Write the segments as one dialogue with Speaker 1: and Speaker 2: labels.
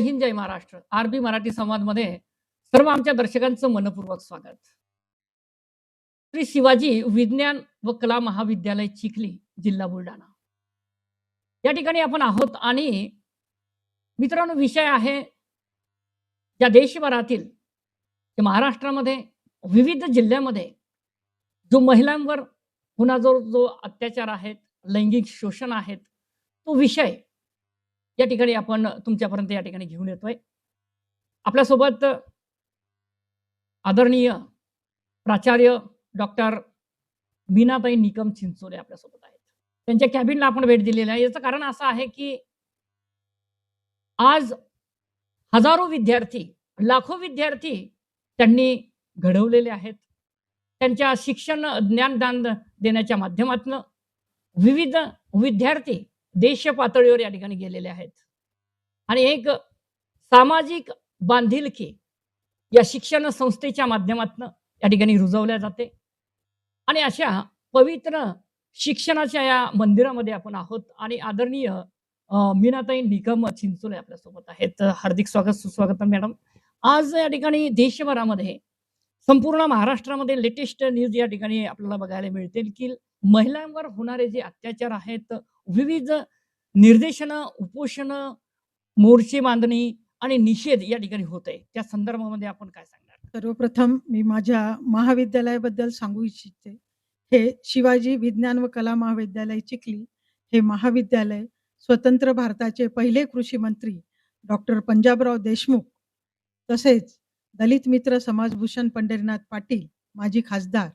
Speaker 1: हिंद जय Maharashtra. R B Marathi संवादमध्ये सर्व आमच्या दर्शकांचं मनपूर्वक स्वागत. श्री शिवाजी विज्ञान व कला महाविद्यालय चिखली जिल्हा बुलढाणा. या ठिकाणी आपण आहोत आणि मित्रांनो विषय आहे या देशभरातील महाराष्ट्रामध्ये विविध जिल्ह्यामध्ये जो महिलांवर होणार जो जो अत्याचार आहेत लैंगिक शोषण आहेत तो विषय या ठिकाणी आपण तुमच्यापर्यंत या ठिकाणी घेऊन येतोय. आपल्यासोबत आदरणीय प्राचार्य डॉक्टर मीनाताई निकम चिंचोले आपल्यासोबत आहेत. त्यांच्या कॅबिनला आपण भेट दिलेली आहे. याचं कारण असं आहे की आज हजारो विद्यार्थी लाखो विद्यार्थी त्यांनी घडवलेले आहेत. त्यांच्या शिक्षण ज्ञानदान देण्याच्या माध्यमातून विविध विद्यार्थी देश पातळीवर या ठिकाणी गेलेले आहेत. आणि एक सामाजिक बांधिलकी या शिक्षण संस्थेच्या माध्यमातून या ठिकाणी रुजवल्या जाते. आणि अशा पवित्र शिक्षणाच्या या मंदिरामध्ये आपण आहोत आणि आदरणीय मीनाताई निकम चिंचोले आपल्यासोबत आहेत. हार्दिक स्वागत सुस्वागत मॅडम. आज या ठिकाणी देशभरामध्ये संपूर्ण महाराष्ट्रामध्ये लेटेस्ट न्यूज या ठिकाणी आपल्याला बघायला मिळतील की महिलांवर होणारे जे अत्याचार आहेत विविध निर्देशन उपोषण मोर्चे बांधणी आणि निषेध या ठिकाणी होत आहे त्या संदर्भामध्ये आपण काय सांगणार?
Speaker 2: सर्वप्रथम मी माझ्या महाविद्यालयाबद्दल सांगू इच्छिते. हे शिवाजी विज्ञान व कला महाविद्यालय चिखली हे महाविद्यालय स्वतंत्र भारताचे पहिले कृषी मंत्री डॉक्टर पंजाबराव देशमुख तसेच दलित मित्र समाजभूषण पंढरीनाथ पाटील माजी खासदार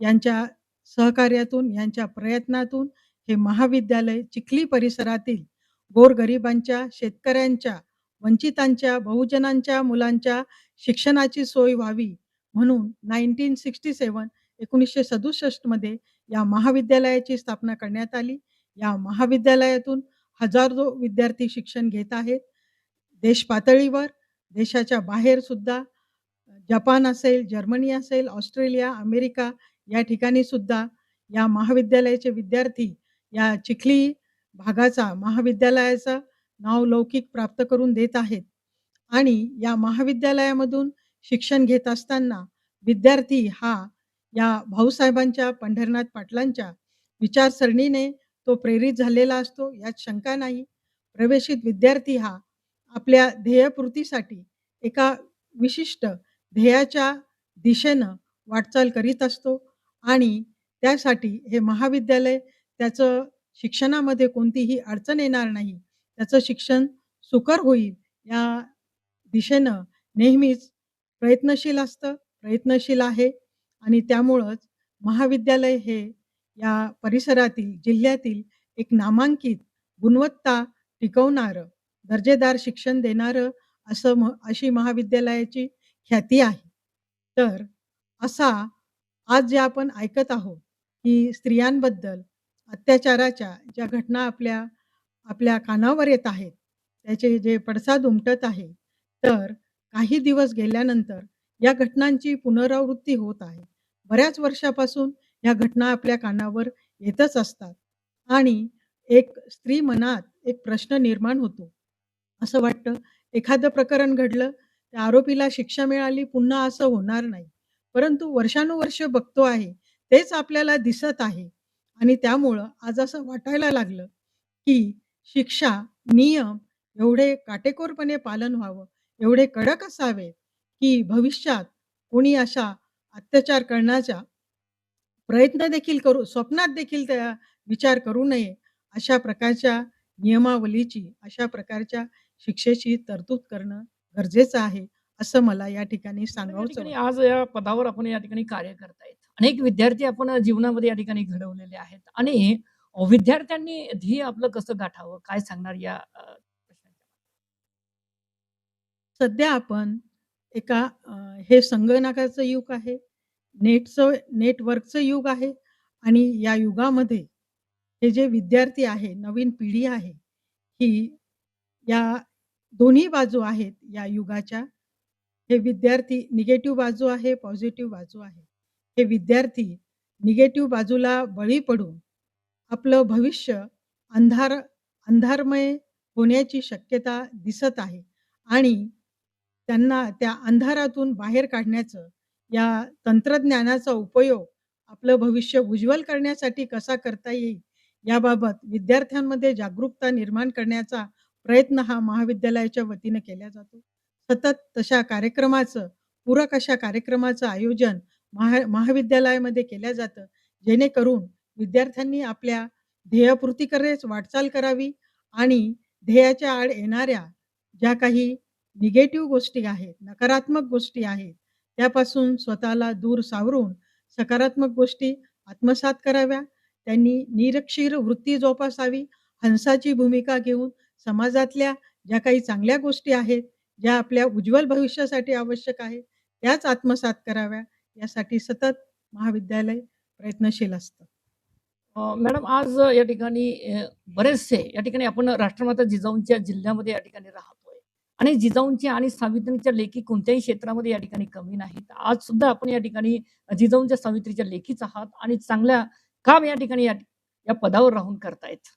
Speaker 2: यांच्या सहकार्यातून यांच्या प्रयत्नातून हे महाविद्यालय चिखली परिसरातील गोरगरिबांच्या शेतकऱ्यांच्या वंचितांच्या बहुजनांच्या मुलांच्या शिक्षणाची सोय व्हावी म्हणून नाईन्टीन सिक्स्टी सेवन एकोणीसशे सदुसष्टमध्ये या महाविद्यालयाची स्थापना करण्यात आली. या महाविद्यालयातून हजारो विद्यार्थी शिक्षण घेत आहेत. देश पातळीवर देशाच्या बाहेर सुद्धा जपान असेल जर्मनी असेल ऑस्ट्रेलिया अमेरिका या ठिकाणी सुद्धा या महाविद्यालयाचे विद्यार्थी या चिखली भागाचा महाविद्यालयाचा नाव लौकिक प्राप्त करून देत आहेत. आणि या महाविद्यालयामधून शिक्षण घेत असताना विद्यार्थी हा या भाऊसाहेबांच्या पंढरनाथ पाटलांच्या विचारसरणीने तो प्रेरित झालेला असतो. यात शंका नाही. प्रवेशित विद्यार्थी हा आपल्या ध्येयपूर्तीसाठी एका विशिष्ट ध्येयाच्या दिशेनं वाटचाल करीत असतो. आणि त्यासाठी हे महाविद्यालय त्याचं शिक्षणामध्ये कोणतीही अडचण येणार नाही. त्याचं शिक्षण सुकर होईल या दिशेनं नेहमीच प्रयत्नशील असतं प्रयत्नशील आहे आणि त्यामुळंच महाविद्यालय हे या परिसरातील जिल्ह्यातील एक नामांकित गुणवत्ता टिकवणारं दर्जेदार शिक्षण देणारं असं म अशी महाविद्यालयाची ख्याती आहे. तर असा आज जे आपण ऐकत आहोत की स्त्रियांबद्दल अत्याचाराच्या ज्या घटना आपल्या आपल्या कानावर येत आहेत त्याचे जे पडसाद उमटत आहे तर काही दिवस गेल्यानंतर या घटनांची पुनरावृत्ती होत आहे. बऱ्याच वर्षापासून या घटना आपल्या कानावर येतच असतात आणि एक स्त्री मनात एक प्रश्न निर्माण होतो. असं वाटतं एखादं प्रकरण घडलं त्या आरोपीला शिक्षा मिळाली पुन्हा असं होणार नाही. परंतु वर्षानुवर्ष बघतो आहे तेच आपल्याला दिसत आहे. आणि त्यामुळं आज असं वाटायला लागलं की शिक्षा नियम एवढे काटेकोरपणे पालन व्हावं एवढे कडक असावे की भविष्यात कोणी अशा अत्याचार करण्याचा प्रयत्न देखील करू स्वप्नात देखील त्या विचार करू नये अशा प्रकारच्या नियमावलीची अशा प्रकारच्या शिक्षेची तरतूद करणं गरजेचं आहे असं मला या ठिकाणी वाटतं.
Speaker 1: आज या पदावर आपण या ठिकाणी कार्य करतायत अनेक विद्यार्थी आपण जीवनामध्ये या ठिकाणी घडवलेले आहेत आणि विद्यार्थ्यांनी ध्येय आपलं कसं गाठावं काय सांगणार या
Speaker 2: सध्या आपण एका हे संगणकाचं युग आहे. नेटचं नेटवर्कचं युग आहे आणि या युगामध्ये हे जे विद्यार्थी आहे, नवीन पिढी आहे, ही या दोन्ही बाजू आहेत या युगाच्या. हे विद्यार्थी निगेटिव्ह बाजू आहे, पॉझिटिव्ह बाजू आहे. हे विद्यार्थी निगेटिव्ह बाजूला बळी पडून आपलं भविष्य अंधार अंधारमय होण्याची शक्यता दिसत आहे आणि त्यांना त्या अंधारातून बाहेर काढण्याचं, या तंत्रज्ञानाचा उपयोग आपलं भविष्य उज्ज्वल करण्यासाठी कसा करता येईल, याबाबत विद्यार्थ्यांमध्ये जागरूकता निर्माण करण्याचा प्रयत्न हा महाविद्यालयाच्या वतीनं केला जातो. सतत तशा कार्यक्रमाचं, पूरक अशा कार्यक्रमाचं आयोजन महा महाविद्यालयामध्ये केलं जातं, जेणेकरून विद्यार्थ्यांनी आपल्या ध्येयपूर्तीकडेच वाटचाल करावी आणि ध्येयाच्या आड येणाऱ्या ज्या काही निगेटिव्ह गोष्टी आहेत, नकारात्मक गोष्टी आहेत, त्यापासून स्वतःला दूर सावरून सकारात्मक गोष्टी आत्मसात कराव्या. त्यांनी निरक्षीर वृत्ती जोपासावी, हंसाची भूमिका घेऊन समाजातल्या ज्या काही चांगल्या गोष्टी आहेत, ज्या आपल्या उज्ज्वल भविष्यासाठी आवश्यक आहेत, त्याच आत्मसात कराव्या, यासाठी सतत महाविद्यालय प्रयत्नशील असतं.
Speaker 1: मॅडम आज या ठिकाणी बरेचसे या ठिकाणी आपण राष्ट्रमाता जिजाऊंच्या जिल्ह्यामध्ये या ठिकाणी राहतोय आणि जिजाऊंच्या आणि सावित्रीच्या लेखी कोणत्याही क्षेत्रामध्ये या ठिकाणी कमी नाहीत. आज सुद्धा आपण या ठिकाणी जिजाऊंच्या सावित्रीच्या लेखीच आहात आणि चांगल्या काम या ठिकाणी या पदावर राहून करतायत.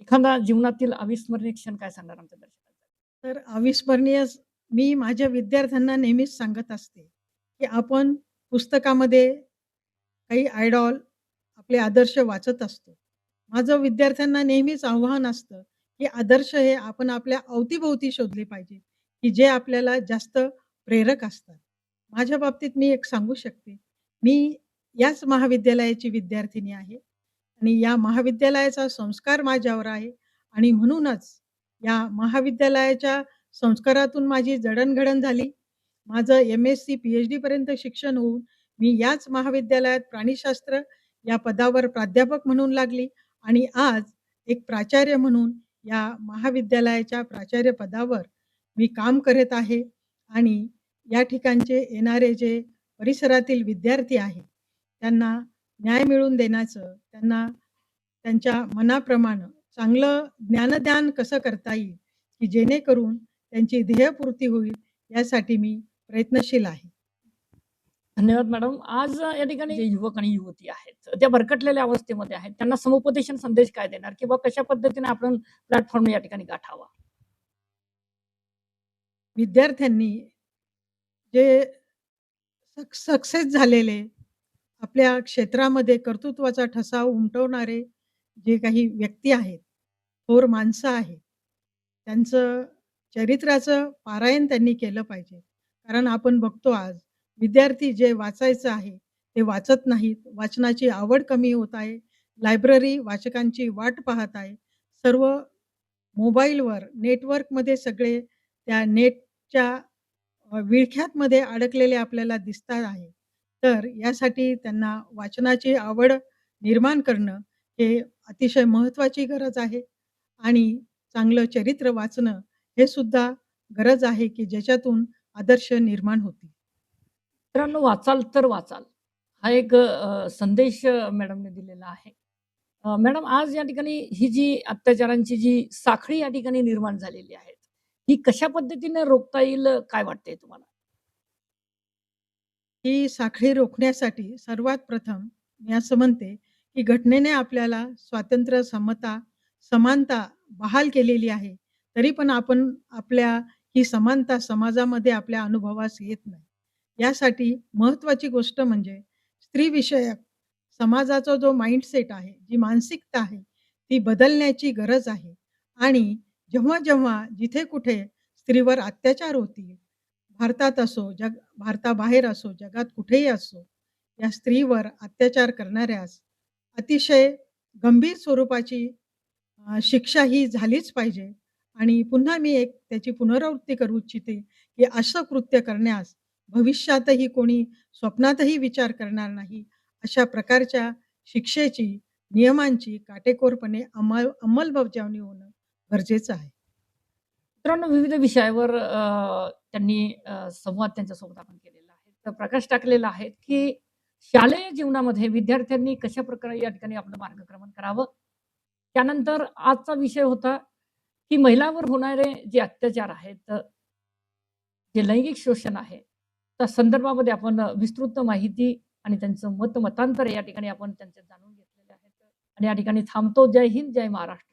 Speaker 1: एखादा जीवनातील अविस्मरणीय क्षण काय सांगणार आमच्या दर्शकांसाठी?
Speaker 2: तर अविस्मरणीय मी माझ्या विद्यार्थ्यांना नेहमीच सांगत असते, की आपण पुस्तकामध्ये काही आयडॉल, आपले आदर्श वाचत असतो. माझं विद्यार्थ्यांना नेहमीच आव्हान असतं, की आदर्श हे आपण आपल्या अवतीभोवती शोधले पाहिजे, की जे आपल्याला जास्त प्रेरक असतात. माझ्या बाबतीत मी एक सांगू शकते. मी याच महाविद्यालयाची विद्यार्थिनी आहे आणि या महाविद्यालयाचा संस्कार माझ्यावर आहे आणि म्हणूनच या महाविद्यालयाच्या संस्कारातून माझी जडणघडण झाली. माझं एम-एससी, पी-एच-डी पर्यंत शिक्षण होऊन मी याच महाविद्यालयात प्राणिशास्त्र या पदावर प्राध्यापक म्हणून लागली आणि आज एक प्राचार्य म्हणून या महाविद्यालयाच्या प्राचार्य पदावर मी काम करत आहे आणि या ठिकाणचे येणारे जे परिसरातील विद्यार्थी आहेत, त्यांना न्याय मिळवून देण्याचं, त्यांना त्यांच्या मनाप्रमाणं चांगलं ज्ञानदान कसं करता येईल, की जेणेकरून त्यांची ध्येयपूर्ती होईल, यासाठी मी प्रयत्नशील आहे.
Speaker 1: धन्यवाद मॅडम. आज या ठिकाणी जे युवक आणि युवती आहेत, त्या भरकटलेल्या अवस्थेमध्ये आहेत. त्यांना समुपदेशन संदेश काय देणार किंवा कशा पद्धतीने आपण प्लॅटफॉर्म या ठिकाणी गाठावा?
Speaker 2: विद्यार्थ्यांनी जे सक् सक्सेस झालेले, आपल्या क्षेत्रामध्ये कर्तृत्वाचा ठसा उमटवणारे जे काही व्यक्ती आहेत, थोर माणसं आहेत, त्यांचं चरित्राचं पारायण त्यांनी केलं पाहिजे. कारण आपण बघतो आज विद्यार्थी जे वाचायचं आहे, ते वाचत नाहीत. वाचनाची आवड कमी होत आहे. लायब्ररी वाचकांची वाट पाहत आहे. सर्व मोबाईलवर, नेटवर्कमध्ये सगळे त्या नेटच्या विळख्यातमध्ये अडकलेले आपल्याला दिसतात आहे. तर यासाठी त्यांना वाचनाची आवड निर्माण करणं हे अतिशय महत्त्वाची गरज आहे आणि चांगलं चरित्र वाचणं हे सुद्धा गरज आहे, की ज्याच्यातून आदर्श निर्माण होतील.
Speaker 1: मित्रांनो, वाचाल तर वाचाल. हा एक संदेश मॅडमने दिलेला आहे. मॅडम आज या ठिकाणी ही जी अत्याचारांची जी साखळी या ठिकाणी निर्माण झालेली आहे, ही कशा पद्धतीने रोखता येईल काय वाटतंय तुम्हाला?
Speaker 2: ही साखळी रोखण्यासाठी सर्वात प्रथम मी असं म्हणते, की घटनेने आपल्याला स्वातंत्र्य, समता, समानता बहाल केलेली आहे. तरी पण आपण आपल्या ही समानता समाजामध्ये आपल्या अनुभवास येत नाही. यासाठी महत्वाची गोष्ट म्हणजे स्त्रीविषयक समाजाचा जो माइंडसेट आहे, जी मानसिकता आहे, ती बदलण्याची गरज आहे आणि जेव्हा-जेव्हा, जिथे कुठे स्त्रीवर अत्याचार होतील, भारतात असो, जग भारताबाहेर असो, जगात कुठेही असो, या स्त्रीवर अत्याचार करणाऱ्यास अतिशय गंभीर स्वरूपाची शिक्षा ही झालीच पाहिजे आणि पुन्हा मी एक त्याची पुनरावृत्ती करू इच्छिते, की असं कृत्य करण्यास भविष्यातही कोणी स्वप्नातही विचार करणार नाही. अशा प्रकारच्या शिक्षेची, नियमांची काटेकोरपणे अंमल अंमलबजावणी होणं गरजेचं आहे.
Speaker 1: मित्रांनो, विविध विषयावर त्यांनी संवाद त्यांच्यासोबत आपण केलेला आहे. तर प्रकाश टाकलेला आहे, की शालेय जीवनामध्ये विद्यार्थ्यांनी कशा प्रकारे या ठिकाणी आपलं मार्गक्रमण करावं. त्यानंतर आजचा विषय होता, की महिलांवर होणारे जे अत्याचार आहेत, जे लैंगिक शोषण आहे, त्या संदर्भामध्ये आपण विस्तृत माहिती आणि त्यांचं मत मतांतर या ठिकाणी आपण त्यांचे जाणून घेतलेले आहेत. आणि या ठिकाणी थांबतो. जय हिंद, जय महाराष्ट्र.